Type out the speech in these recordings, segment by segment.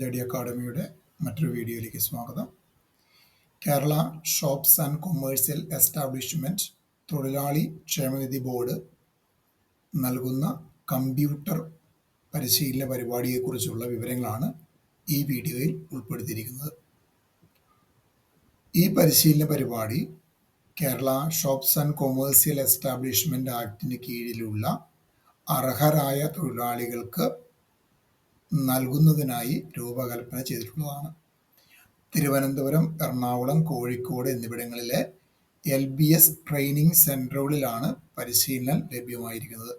ജഡി അക്കാഡമിയുടെ മറ്റൊരു വീഡിയോയിലേക്ക് സ്വാഗതം. Kerala shops and commercial establishment തൊഴിലാളി ക്ഷേമനിധി ബോർഡ് നൽകുന്ന കമ്പ്യൂട്ടർ പരിശീലന പരിപാടിയെക്കുറിച്ചുള്ള വിവരങ്ങളാണ് ഈ വീഡിയോയിൽ ഉൾപ്പെടുത്തിയിരിക്കുന്നത്. ഈ പരിശീലന പരിപാടി Kerala shops and commercial establishment ആക്ടിന് കീഴിലുള്ള അർഹരായ തൊഴിലാളികൾക്ക് നൽകുന്നതിനായി രൂപകൽപ്പന ചെയ്തിട്ടുള്ളതാണ്. തിരുവനന്തപുരം എറണാകുളം കോഴിക്കോട് എന്നിവിടങ്ങളിലെ എൽ ബി എസ് ട്രെയിനിങ് സെന്ററുകളിലാണ് പരിശീലനം ലഭ്യമായിരിക്കുന്നത്.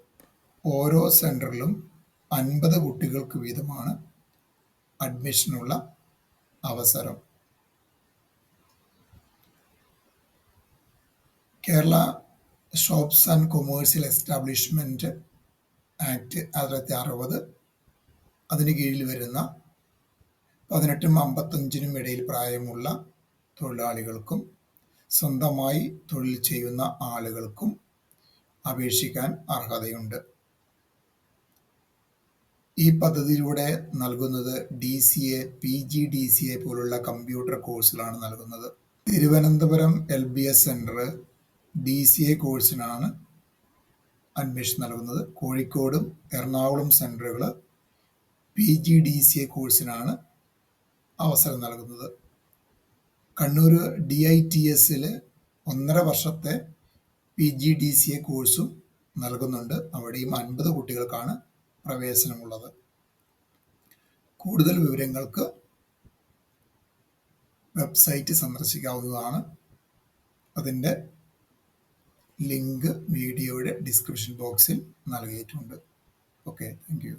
ഓരോ സെന്ററിലും അൻപത് കുട്ടികൾക്ക് വീതമാണ് അഡ്മിഷനുള്ള അവസരം. Kerala shops and commercial establishment act ആയിരത്തി അറുപത് അതിന് കീഴിൽ വരുന്ന പതിനെട്ടും അമ്പത്തഞ്ചിനും ഇടയിൽ പ്രായമുള്ള തൊഴിലാളികൾക്കും സ്വന്തമായി തൊഴിൽ ചെയ്യുന്ന ആളുകൾക്കും അപേക്ഷിക്കാൻ അർഹതയുണ്ട്. ഈ പദ്ധതിയിലൂടെ നൽകുന്നത് D C A P G D C A പോലുള്ള കമ്പ്യൂട്ടർ കോഴ്സുകളാണ് നൽകുന്നത്. Thiruvananthapuram L B S centre D C A കോഴ്സിനാണ് admission നൽകുന്നത്. കോഴിക്കോടും എറണാകുളം സെന്ററുകൾ P G D C A കോഴ്സിനാണ് അവസരം നൽകുന്നത്. കണ്ണൂർ ഡി ഐ ടി എസിൽ ഒന്നര വർഷത്തെ P G D C A കോഴ്സും നൽകുന്നുണ്ട്. അവിടെയും അൻപത് കുട്ടികൾക്കാണ് പ്രവേശനമുള്ളത്. കൂടുതൽ വിവരങ്ങൾക്ക് വെബ്സൈറ്റ് സന്ദർശിക്കാവുന്നതാണ്. അതിന്റെ ലിങ്ക് വീഡിയോയുടെ ഡിസ്ക്രിപ്ഷൻ ബോക്സിൽ നൽകിയിട്ടുണ്ട്. Okay thank